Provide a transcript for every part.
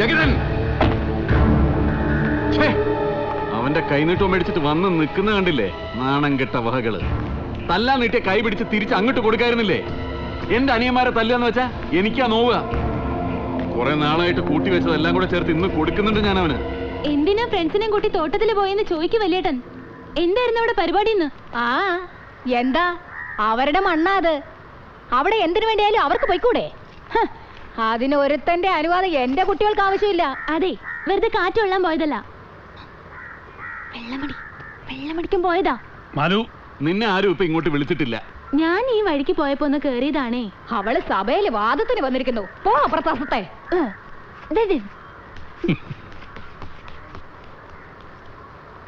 ജഗതൻ. അവന്റെ കൈനീട്ടം മേടിച്ചിട്ട് വന്ന് നിൽക്കുന്ന കണ്ടില്ലേ? നാണം കെട്ട വഹകൾ തല്ലാൻ നീട്ടിയ കൈ പിടിച്ച് തിരിച്ച് അങ്ങോട്ട് കൊടുക്കായിരുന്നില്ലേ? എന്റെ അനിയന്മാരെ തല്ലാന്ന് വെച്ചാ എനിക്കാ നോവുക. കുറെ നാളായിട്ട് കൂട്ടി വെച്ചതെല്ലാം കൂടെ ചേർത്ത് ഇന്ന് കൊടുക്കുന്നുണ്ട് ഞാൻ അവന് എന്തിനാ ഫ്രണ്ട്സിനെ കൂട്ടി തോട്ടത്തിൽ പോയെന്ന് ചോദിക്കും വലിയേട്ടൻ. എന്തായിരുന്നു അവിടെ പരിപാടി ഇന്ന് ആ എന്താ? അവരുടെ മണ്ണാ അത്. അവിടെ എന്തിനു വേണ്ടിയാലും അവർക്ക് പോയിക്കൂടെ? അതിന് ഒരുത്തന്റെ അനുവാദം എന്റെ കുട്ടികൾക്ക് ആവശ്യമില്ല. അതെ വെറുതെ കാറ്റ് കൊള്ളാൻ പോയതല്ല. വെള്ളമടി വെള്ളമണിക്കും പോയതാ. മനു നിന്നെ ആരും ഇപ്പൊ ഇങ്ങോട്ട് വിളിച്ചിട്ടില്ല. ഞാൻ ഈ വഴിക്ക് പോയപ്പോ ഒന്ന് കേറിയതാണേ. അവൾ സഭയിൽ വാദത്തിന് വന്നിരിക്കുന്നു. പോ അപ്രത്താസത്തെ.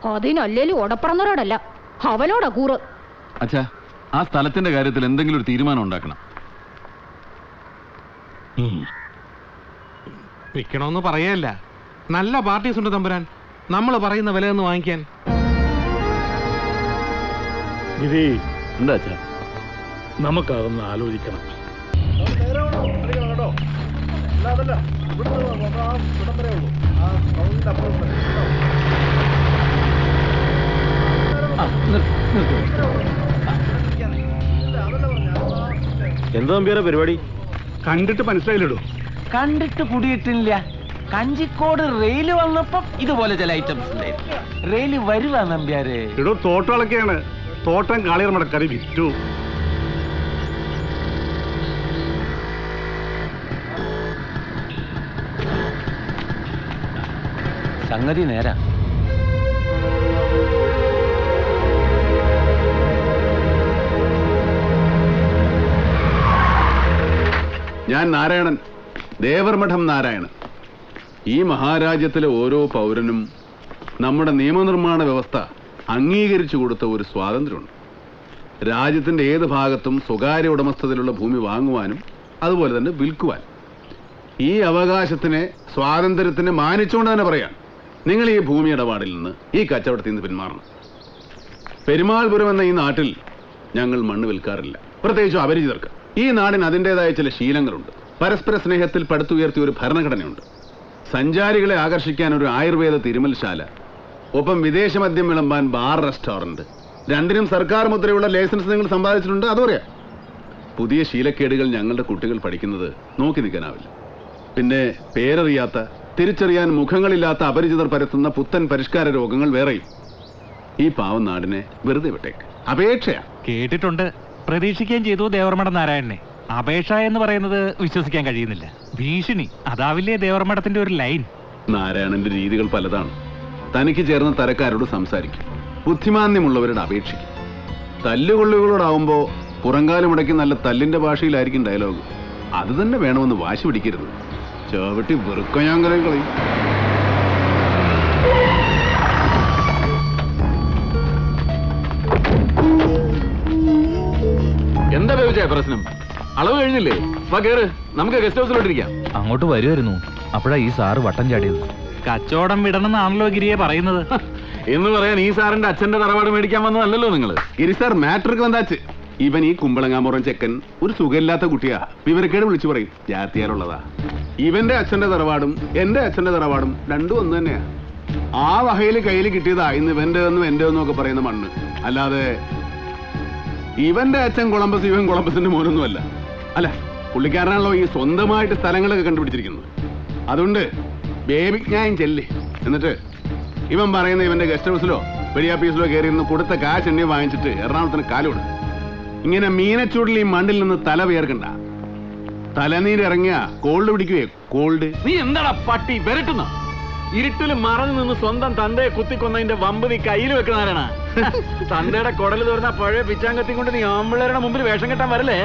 അതിനല്ലേലും ഉടപ്പറന്നവരോടല്ല അവനോടാ കൂറ്. അച്ഛാ ആ സ്ഥലത്തിന്റെ കാര്യത്തിൽ എന്തെങ്കിലും ഒരു തീരുമാനം ഉണ്ടാക്കണം. വിൽക്കണമെന്ന് പറയല്ല നല്ല പാർട്ടീസ് ഉണ്ട് തമ്പുരാൻ. നമ്മൾ പറയുന്ന വില ഒന്ന് വാങ്ങിക്കാൻ. ഗിരി എന്താ അച്ഛാ? നമുക്കതൊന്ന് ആലോചിക്കണം. എന്താ നമ്പിയാരെ പരിപാടി? കണ്ടിട്ട് മനസ്സിലായില്ലടോ. കണ്ടിട്ട് കുടിയിട്ടില്ല. കഞ്ചിക്കോട് റെയിൽ വന്നപ്പം ഇതുപോലെ ചില ഐറ്റംസ് ഉണ്ടായിരുന്നു. റെയിൽ വരുവാ നമ്പ്യാര്. ഇടോ തോട്ടങ്ങളൊക്കെയാണ് തോട്ടം കാളിയർ മടക്കാരി വിറ്റു. സംഗതി നേരാ. ഞാൻ നാരായണൻ. ദേവർമഠം നാരായണൻ. ഈ മഹാരാജ്യത്തിലെ ഓരോ പൗരനും നമ്മുടെ നിയമനിർമ്മാണ വ്യവസ്ഥ അംഗീകരിച്ചു കൊടുത്ത ഒരു സ്വാതന്ത്ര്യമുണ്ട്. രാജ്യത്തിന്റെ ഏത് ഭാഗത്തും സ്വകാര്യ ഉടമസ്ഥതയിലുള്ള ഭൂമി വാങ്ങുവാനും അതുപോലെ തന്നെ വിൽക്കുവാൻ ഈ അവകാശത്തിനെ സ്വാതന്ത്ര്യത്തിനെ മാനിച്ചുകൊണ്ട് തന്നെ പറയാം നിങ്ങൾ ഈ ഭൂമി ഇടപാടിൽ നിന്ന് ഈ കച്ചവടത്തിൽ നിന്ന് പിന്മാറണം. പെരുമാൾപുരം എന്ന ഈ നാട്ടിൽ ഞങ്ങൾ മണ്ണ് വിൽക്കാറില്ല. പ്രത്യേകിച്ചും അപരിചിതർക്ക്. ഈ നാടിന് അതിന്റെതായ ചില ശീലങ്ങളുണ്ട്. പരസ്പര സ്നേഹത്തിൽ പടുത്തുയർത്തിയ ഒരു ഭരണഘടനയുണ്ട്. സഞ്ചാരികളെ ആകർഷിക്കാൻ ഒരു ആയുർവേദ തിരുമൽശാല ഒപ്പം വിദേശ മദ്യം വിളമ്പാൻ ബാർ റെസ്റ്റോറന്റ് രണ്ടിനും സർക്കാർ മുദ്രയുള്ള ലൈസൻസ് നിങ്ങൾ സമ്പാദിച്ചിട്ടുണ്ട് അതറിയാം പുതിയ ശീലക്കേടുകൾ ഞങ്ങളുടെ കുട്ടികൾ പഠിക്കുന്നത് നോക്കി നിൽക്കാനാവില്ല. പിന്നെ പേരറിയാത്ത തിരിച്ചറിയാൻ മുഖങ്ങളില്ലാത്ത അപരിചിതർ പരത്തുന്ന പുത്തൻ പരിഷ്കാര രോഗങ്ങൾ വേറെയും. ഈ പാവം നാടിനെ വെറുതെ വിട്ടേക്ക്. അപേക്ഷയാ. കേട്ടിട്ടുണ്ട്. പ്രതീക്ഷിക്കുകയും ചെയ്തു ദേവർമഠ നാരായണനെ. അപേക്ഷ എന്ന് പറയുന്നത് വിശ്വസിക്കാൻ കഴിയുന്നില്ല. ഭീഷണി. അതാവില്ലേ ദേവർമഠത്തിന്റെ ഒരു ലൈൻ? നാരായണന്റെ രീതികൾ പലതാണ്. തനിക്ക് ചേർന്ന തരക്കാരോട് സംസാരിക്കും. ബുദ്ധിമാന്യമുള്ളവരോട് അപേക്ഷിക്കും. തല്ലുകൊള്ളുകളോടാവുമ്പോ പുറങ്കാലം മുടക്കി നല്ല തല്ലിന്റെ ഭാഷയിലായിരിക്കും ഡയലോഗ്. അത് തന്നെ വേണമെന്ന് വാശി പിടിക്കരുത്. ചവിട്ടി വെറുക്കയാങ്കലും കളയും. ബേബിച്ചായ പ്രശ്നം. അളവ് കഴിഞ്ഞില്ലേ? വാ കേറ്. നമുക്ക് ഗസ്റ്റ് ഹൗസിലോട്ടിരിക്കാം അങ്ങോട്ട് വരുമായിരുന്നു അപ്പോഴാ ഈ സാറ് വട്ടം ചാടിയത്. കച്ചവടം വിടണമെന്നാണല്ലോ ഗിരിയെ പറയുന്നത്. എന്ന് പറയാൻ ഈ സാറിന്റെ അച്ഛന്റെ തറവാട് മേടിക്കാൻ വന്നതല്ലല്ലോ നിങ്ങൾ ഗിരി സാർ മാട്രിക് വന്നാച്ച്. ഇവൻ ഈ കുമ്പളങ്ങാമുറം ചെക്കൻ ഒരു സുഖമില്ലാത്ത കുട്ടിയാ. വിവരക്കേട് വിളിച്ചു പറയും. ജാത്തിയാലുള്ളതാ ഇവന്റെ അച്ഛന്റെ തറവാടും എന്റെ അച്ഛന്റെ തറവാടും രണ്ടും ഒന്ന് തന്നെയാ. ആ വകയിൽ കയ്യിൽ കിട്ടിയതാ ഇന്ന് ഇവന്റെ എന്നും എന്റെ ഒന്നും ഒക്കെ പറയുന്ന മണ്ണ്. അല്ലാതെ ഇവന്റെ അച്ഛൻ കൊളംബസ് ഇവൻ കൊളംബസിന്റെ മോനൊന്നുമല്ല. അല്ല പുള്ളിക്കാരനാണല്ലോ ഈ സ്വന്തമായിട്ട് സ്ഥലങ്ങളൊക്കെ കണ്ടുപിടിച്ചിരിക്കുന്നത്. അതുകൊണ്ട് ബേബി ഞാൻ ചെല്ല്. എന്നിട്ട് ഇവൻ പറയുന്ന ഇവന്റെ ഗസ്റ്റ് ഹൗസിലോ വെടിയാപ്പീസിലോ കയറി നിന്ന് കൊടുത്ത കാശ് എണ്ണി വാങ്ങിച്ചിട്ട് എറണാകുളത്തിന് കാലോട് ഇങ്ങനെ മീനച്ചൂടിൽ ഈ മണ്ണിൽ നിന്ന് തല വിയർക്കണ്ട. തലനീരിറങ്ങിയ കോൾഡ് പിടിക്കുവേ കോൾഡ്. നീ എന്താടാ പട്ടി വരട്ടുന്ന? ഇരുട്ടിൽ മറഞ്ഞു നിന്ന് സ്വന്തം തന്തയെ കുത്തിക്കൊന്നതിന്റെ വമ്പ് നീ കയ്യിൽ വെക്കുന്നവരാണ് തന്തയുടെ കുടൽ തുറന്ന പഴയ പിച്ചാങ്കത്തി കൊണ്ട് നീ ആമ്പിള്ളേരുടെ മുമ്പിൽ വേഷം കെട്ടാൻ വരല്ലേ?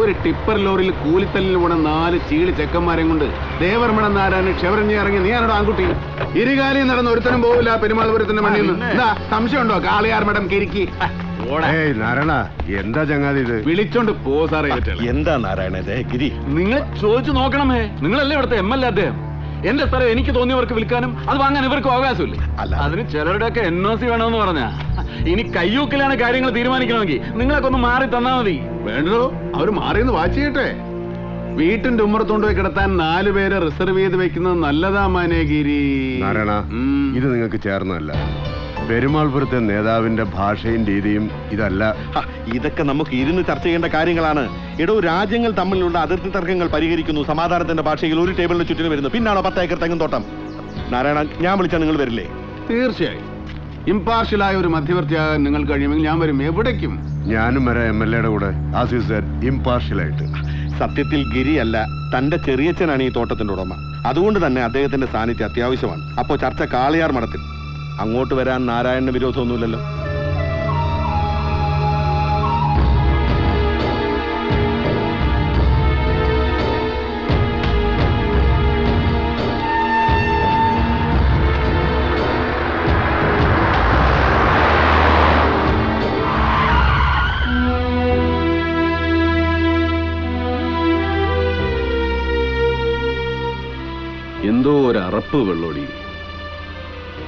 ഒരു ടിപ്പർ ലോറിയിൽ കൂലിത്തല്ലിൽ പോണ നാല് ചീളി ചെക്കന്മാരെ കൊണ്ട് ദേവർമണ നാരായണൻ ക്ഷവരഞ്ഞി ഇറങ്ങി നീ ആണോ ആൺകുട്ടി? ഇരുകാലി നടന്ന ഒരുത്തനും പോവില്ല പെരുമാൾപുരത്തിന്റെ മണ്ണിൽ നിന്ന് എന്താ സംശയമുണ്ടോ? കാളിയാർ മഠം കിരിക്കി. ഏയ് നാരായണ എന്താ ചങ്ങാതി ഇത്? വിളിച്ചോണ്ട് പോ സാറേ. എന്താ നാരായണ ഗിരി. നിങ്ങൾ ചോദിച്ചു നോക്കണമേ നിങ്ങളല്ലേ ഇവിടുത്തെ എം എൽ എ അദ്ദേഹം? എന്റെ സ്ഥലം എനിക്ക് തോന്നിയവർക്ക് വിൽക്കാനും അത് വാങ്ങാൻ ഇവർക്ക് അവകാശമില്ല? അല്ല. അതിന് ചിലരുടെയൊക്കെ എൻ ഒ സി വേണമെന്ന് പറഞ്ഞാ. ഇനി കയ്യൂക്കിലാണ് കാര്യങ്ങൾ തീരുമാനിക്കണമെങ്കിൽ നിങ്ങളൊക്കെ ഒന്ന് മാറി തന്നാ മതി. വേണ്ടോ അവർ മാറിയെന്ന് വാച്ച് ചെയ്യട്ടെ. വീട്ടിന്റെ ഉമ്മറത്തോണ്ട് പോയി കിടത്താൻ നാലു പേരെ റിസർവ് ചെയ്ത് വെക്കുന്നത് നല്ലതാ മാനേഗിരി. നാരായണ ഉം. ഇത് നിങ്ങൾക്ക് ചേർന്നല്ല പെരുമാൾപുരത്തെ നേതാവിന്റെ ഭാഷയും രീതിയും ഇതല്ല. ഹ, ഇതൊക്കെ നമുക്ക് ഇരുന്ന് ചർച്ച ചെയ്യേണ്ട കാര്യങ്ങളാണ്. എടോ രാജ്യങ്ങൾ തമ്മിലുള്ള അതിർത്തി തർക്കങ്ങൾ പരിഹരിക്കുന്നു. സമാധാനത്തിന്റെ ഭാഷയിൽ ഒരു ടേബിളിന് ചുറ്റിനും വരുന്നു. പിന്നാണോ പത്ത് ഏക്കർ തെങ്ങും തോട്ടം? നാരായണ ഞാൻ വിളിച്ചാൽ നിങ്ങൾ വരില്ലേ? തീർച്ചയായും. ഇമ്പാർഷ്യലായ ഒരു മധ്യവർത്തിയാകാൻ നിങ്ങൾ കഴിയുമെങ്കിൽ ഞാൻ വരും. എവിടേക്കും? ഞാനും വരെ എം എൽ എയുടെ കൂടെ. ആസ് യു സെഡ് ഇമ്പാർഷ്യലായിട്ട് സത്യത്തിൽ ഗിരിയല്ല തന്റെ ചെറിയച്ഛനാണ് ഈ തോട്ടത്തിന്റെ ഉടമ. അതുകൊണ്ട് തന്നെ അദ്ദേഹത്തിന്റെ സാന്നിധ്യം അത്യാവശ്യമാണ്. അപ്പോ ചർച്ച കാളിയാർ മഠത്തിൽ. അങ്ങോട്ട് വരാൻ നാരായണന് വിരോധമൊന്നുമില്ലല്ലോ. എന്തോ ഒരു അറപ്പ് വെള്ളോടി.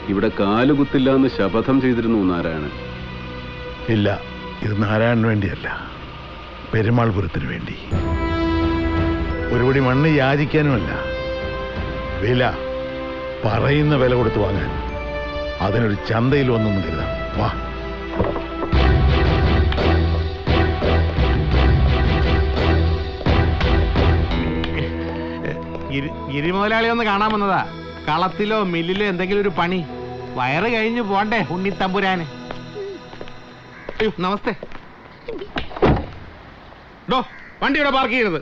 ഇവിടെ കാലുകുത്തില്ല എന്ന് ശപഥം ചെയ്തിരുന്നു നാരായണൻ. ഇല്ല ഇത് നാരായണന് വേണ്ടിയല്ല. പെരുമാൾപുരത്തിന് വേണ്ടി. ഒരുപടി മണ്ണ് യാചിക്കാനുമല്ല. വില പറയുന്ന വില കൊടുത്ത് വാങ്ങാൻ. അതിനൊരു ചന്തയിൽ വന്നൊന്നും കരുതാം. വാ. ഗിരി ഗിരിമുതലാളി ഒന്ന് കാണാൻ വന്നതാ. കളത്തിലോ മില്ലിലോ എന്തെങ്കിലും ഒരു പണി. വയറ് കഴിഞ്ഞു പോണ്ടേ ഉണ്ണിത്തമ്പുരാന് നമസ്തേ. ഡോ വണ്ടി ഇവിടെ പാർക്ക് ചെയ്യരുത്.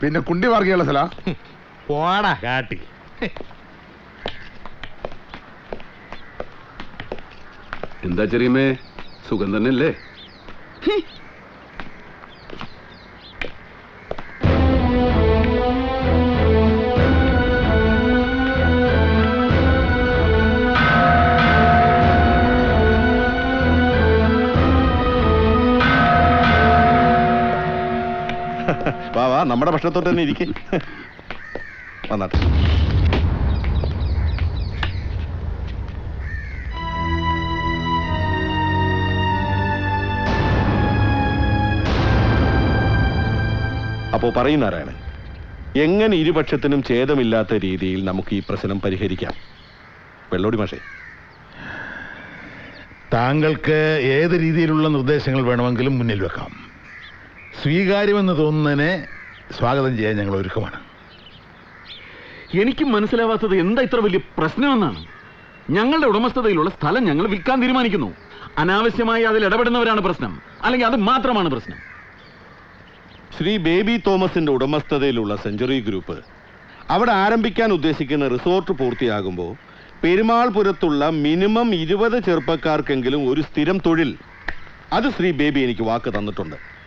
പിന്നെ കുണ്ടി പാർക്ക് സ്ഥല? പോടാ. കാട്ടി. എന്താ ചെറിയമ്മേ? സുഖം തന്നെയല്ലേ? വാ വാ നമ്മുടെ ഭക്ഷണത്തോട്ട് തന്നെ ഇരിക്കെ. വന്നാട്ടെ അപ്പോ നാരായണൻ എങ്ങനെ ഇരുപക്ഷത്തിനും ഛേദമില്ലാത്ത രീതിയിൽ നമുക്ക് ഈ പ്രശ്നം പരിഹരിക്കാം? വെള്ളോടി മാഷേ. താങ്കൾക്ക് ഏത് രീതിയിലുള്ള നിർദ്ദേശങ്ങൾ വേണമെങ്കിലും മുന്നിൽ വെക്കാം. സ്വീകാര്യമെന്ന് തോന്നുന്നതിനെ സ്വാഗതം ചെയ്യാൻ ഞങ്ങൾ ഒരുക്കമാണ്. എനിക്ക് മനസ്സിലാവാത്തത് എന്താ ഇത്ര വലിയ പ്രശ്നമെന്നാണ്? ഞങ്ങളുടെ ഉടമസ്ഥതയിലുള്ള സ്ഥലം ഞങ്ങൾ വിൽക്കാൻ തീരുമാനിക്കുന്നു. അനാവശ്യമായി അതിൽ ഇടപെടുന്നവരാണ് പ്രശ്നം. അല്ലെങ്കിൽ അത് മാത്രമാണ് പ്രശ്നം. ശ്രീ ബേബി തോമസിന്റെ ഉടമസ്ഥതയിലുള്ള സെഞ്ചുറി ഗ്രൂപ്പ് അവിടെ ആരംഭിക്കാൻ ഉദ്ദേശിക്കുന്ന റിസോർട്ട് പൂർത്തിയാകുമ്പോൾ പെരുമാൾപുരത്തുള്ള മിനിമം ഇരുപത് ചെറുപ്പക്കാർക്കെങ്കിലും ഒരു സ്ഥിരം തൊഴിൽ. അത് ശ്രീ ബേബി എനിക്ക് വാക്ക് തന്നിട്ടുണ്ട്.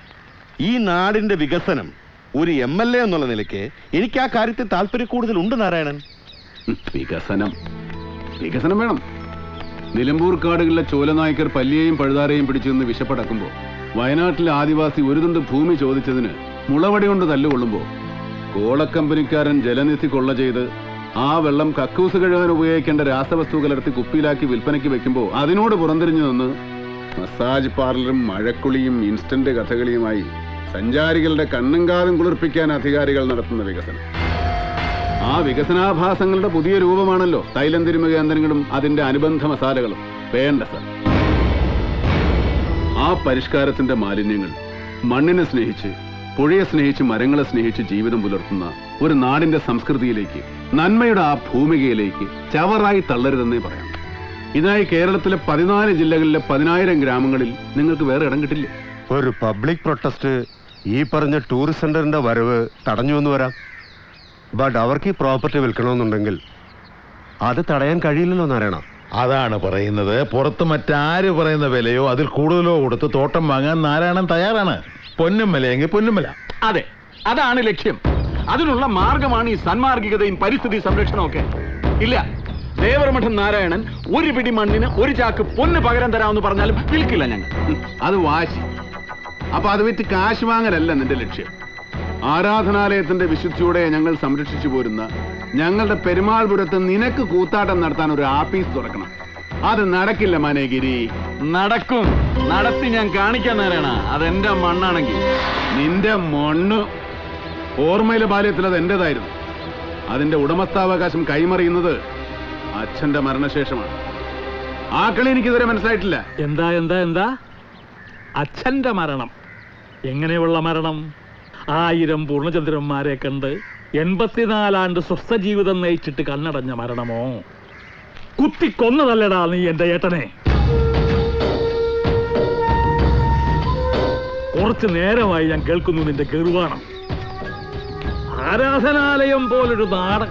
ഈ നാടിന്റെ വികസനം ഒരു എം എൽ എ എന്നുള്ള നിലയ്ക്ക് എനിക്ക് ആ കാര്യത്തിൽ താല്പര്യം കൂടുതലുണ്ട് നാരായണൻ. വികസനം. വികസനം വേണം. നിലമ്പൂർ കാടുകളിലെ ചോലനായ്ക്കർ പല്ലിയെയും പഴുതാരയും പിടിച്ചു നിന്ന് വിശപ്പടക്കുമ്പോൾ വയനാട്ടിലെ ആദിവാസി ഒരു തുണ്ട് ഭൂമി ചോദിച്ചതിന് മുളവടി കൊണ്ട് തല്ലുകൊള്ളുമ്പോൾ കോളക്കമ്പനിക്കാരൻ ജലനിധി കൊള്ള ചെയ്ത് ആ വെള്ളം കക്കൂസ് കഴുകാൻ ഉപയോഗിക്കേണ്ട രാസവസ്തു കലർത്തി കുപ്പിയിലാക്കി വിൽപ്പനയ്ക്ക് വെക്കുമ്പോൾ അതിനോട് പുറംതിരിഞ്ഞു നിന്ന് മസാജ് പാർലറും മഴക്കുളിയും ഇൻസ്റ്റന്റ് കഥകളിയുമായി സഞ്ചാരികളുടെ കണ്ണും കാതും കുളിർപ്പിക്കാൻ അധികാരികൾ നടത്തുന്ന വികസനം. ആ വികസനാഭാസങ്ങളുടെ പുതിയ രൂപമാണല്ലോ തൈലം തിരുമ കേന്ദ്രങ്ങളും അതിന്റെ അനുബന്ധ മസാലകളും. വേണ്ട സർ. ആ പരിഷ്കാരത്തിന്റെ മാലിന്യങ്ങൾ മണ്ണിനെ സ്നേഹിച്ച് പുഴയെ സ്നേഹിച്ച് മരങ്ങളെ സ്നേഹിച്ച് ജീവിതം പുലർത്തുന്ന ഒരു നാടിന്റെ സംസ്കൃതിയിലേക്ക് നന്മയുടെ ആ ഭൂമികയിലേക്ക് ചവറായി തള്ളരുതെന്നേ പറയാം. ഇതിനായി കേരളത്തിലെ പതിനാല് ജില്ലകളിലെ പതിനായിരം ഗ്രാമങ്ങളിൽ നിങ്ങൾക്ക് വേറെ ഇടം കിട്ടില്ലേ? ഒരു പബ്ലിക് പ്രൊട്ടസ്റ്റ് ഈ പറഞ്ഞ ടൂറിസ്റ്റ് സെന്ററിന്റെ വരവ് തടഞ്ഞു എന്ന് വരാം. ബട്ട് അവർക്ക് ഈ പ്രോപ്പർട്ടി വിൽക്കണമെന്നുണ്ടെങ്കിൽ അത് തടയാൻ കഴിയില്ലല്ലോ നാരായണ. അതാണ് പറയുന്നത്. പുറത്ത് മറ്റാര് പറയുന്ന വിലയോ അതിൽ കൂടുതലോ കൊടുത്ത് തോട്ടം വാങ്ങാൻ നാരായണൻ തയ്യാറാണ്. പൊന്നും പൊന്നുമല അതെ അതാണ് ലക്ഷ്യം. അതിനുള്ള മാർഗമാണ് ഈ സന്മാർഗികതയും പരിസ്ഥിതി സംരക്ഷണവും ഒക്കെ. ഇല്ല ദേവർമഠം നാരായണൻ ഒരു പിടി മണ്ണിന് ഒരു ചാക്ക് പൊന്ന് പകരം തരാമെന്ന് പറഞ്ഞാലും വിൽക്കില്ല ഞങ്ങൾ. അത് വാശി. അപ്പൊ അത് വിറ്റ് കാശ് വാങ്ങലല്ല നിന്റെ ലക്ഷ്യം. ആരാധനാലയത്തിന്റെ വിശുദ്ധിയോടെ ഞങ്ങൾ സംരക്ഷിച്ചു പോരുന്ന ഞങ്ങളുടെ പെരുമാൾപുരത്ത് നിനക്ക് കൂത്താട്ടം നടത്താൻ ഒരു ആപ്പീസ് തുറക്കണം. അത് നടക്കില്ല മനേഗിരി. നടക്കും. നടത്തി ഞാൻ കാണിക്കാൻ നേരാണ്. അതെന്റെ മണ്ണാണെങ്കിൽ. നിന്റെ മണ്ണ്. ഓർമ്മയിലെ ബാല്യത്തിൽ അത് എന്റേതായിരുന്നു. അതിന്റെ ഉടമസ്ഥാവകാശം കൈമറിയുന്നത് അച്ഛന്റെ മരണശേഷമാണ്. ആ കളി എനിക്കിതുവരെ മനസ്സിലായിട്ടില്ല. എന്താ എന്താ എന്താ? അച്ഛന്റെ മരണം. എങ്ങനെയുള്ള മരണം? ആയിരം പൂർണചന്ദ്രന്മാരെ കണ്ട് എൺപത്തിനാലാണ്ട് സ്വസ്ഥ ജീവിതം നയിച്ചിട്ട് കണ്ണടഞ്ഞ മരണമോ? കുത്തിക്കൊന്നതല്ലടാ നീ എന്റെ ഏട്ടനെ. കുറച്ചു നേരമായി ഞാൻ കേൾക്കുന്നു നിന്റെ ഗർവാണം ആരാധനാലയം പോലൊരു നാട്.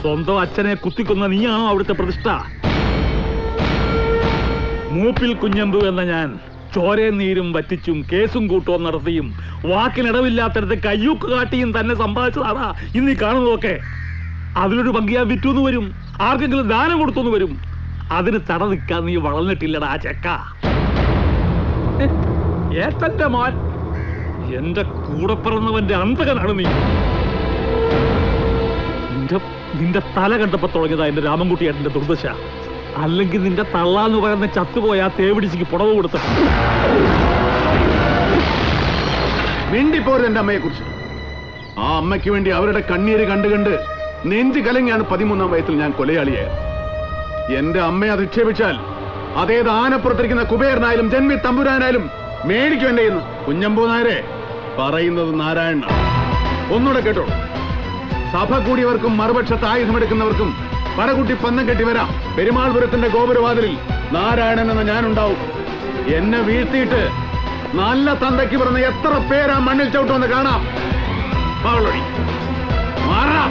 സ്വന്തം അച്ഛനെ കുത്തിക്കൊന്ന നീയാണോ അവിടുത്തെ പ്രതിഷ്ഠ? മൂപ്പിൽ കുഞ്ഞമ്പു എന്ന ഞാൻ ചോരയും നീരും വറ്റിച്ചും കേസും കൂട്ടവും നടത്തിയും വാക്കിനിടവില്ലാത്തടത്ത് കയ്യൂക്ക് കാട്ടിയും തന്നെ സമ്പാദിച്ചതാടാ. ഇന്ന് കാണുന്നതൊക്കെ. അതിലൊരു പങ്കിയാ വിറ്റുന്ന് വരും. ആർക്കെങ്കിലും ദാനം കൊടുത്തു വരും. അതിന് തട നിൽക്കാൻ നീ വളർന്നിട്ടില്ലടാ ആ ചെക്ക. ഏത്തന്റെ മോൻ എന്റെ കൂടെ പിറന്നവന്റെ അന്തകനാണ് നീ. നിന്റെ നിന്റെ തല കണ്ടപ്പോ തുടങ്ങിയതാ എന്റെ രാമൻകുട്ടി ഏട്ടന്റെ ദുർദശ. അല്ലെങ്കിൽ നിന്റെ തള്ളാന്ന് പറയുന്ന ചത്തുപോയ ആ തേവിടിച്ചിക്ക് പുടവ് കൊടുത്ത. മിണ്ടിപ്പോരുത് അമ്മയെ കുറിച്ച്. ആ അമ്മയ്ക്ക് വേണ്ടി അവരുടെ കണ്ണീര് കണ്ട് കണ്ട് നെഞ്ചു കലങ്ങിയാണ് പതിമൂന്നാം വയസ്സിൽ ഞാൻ കൊലയാളിയായത്. എന്റെ അമ്മയെ അധിക്ഷേപിച്ചാൽ അതേത് ആനപ്പുറത്തിരിക്കുന്ന കുബേരനായാലും ജന്മി തമ്പുരാനായാലും മേടിക്കും എന്റെ ഇന്ന് കുഞ്ഞമ്പൂ നായരെ പറയുന്നത് നാരായണ ഒന്നുകൂടെ കേട്ടോ സഭ കൂടിയവർക്കും മറുപക്ഷത്ത് ആയുധമെടുക്കുന്നവർക്കും പടകുട്ടി പന്തം കെട്ടി വരാം. പെരുമാൾപുരത്തിന്റെ ഗോപുരവാതിലിൽ നാരായണൻ എന്ന ഞാനുണ്ടാവും. എന്നെ വീഴ്ത്തിയിട്ട് നല്ല തന്തയ്ക്ക് പറഞ്ഞ എത്ര പേരാ മണ്ണിൽ ചവിട്ടുമെന്ന് കാണാം. മാറാം.